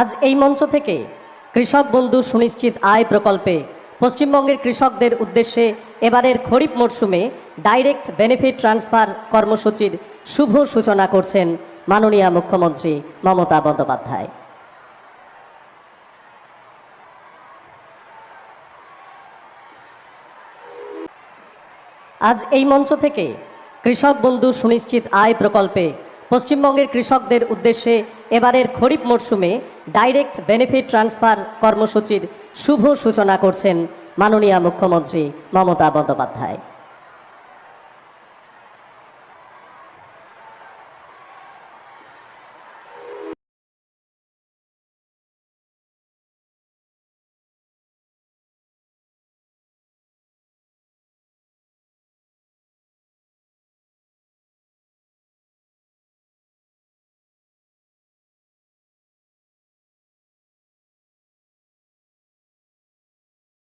আজ এই মঞ্চ থেকে কৃষক বন্ধু সুনিশ্চিত আয় প্রকল্পে পশ্চিমবঙ্গের কৃষকদের উদ্দেশ্যে এবারের খরিফ মরশুমে ডাইরেক্ট বেনিফিট ট্রান্সফার কর্মসূচির শুভ সূচনা করছেন মাননীয় মুখ্যমন্ত্রী মমতা বন্দ্যোপাধ্যায়। আজ এই মঞ্চ থেকে কৃষক বন্ধু সুনিশ্চিত আয় প্রকল্পে পশ্চিমবঙ্গের কৃষকদের উদ্দেশ্যে এবারের খরিফ মরশুমে ডাইরেক্ট বেনিফিট ট্রান্সফার কর্মসূচির শুভ সূচনা করছেন মাননীয় মুখ্যমন্ত্রী মমতা বন্দ্যোপাধ্যায়।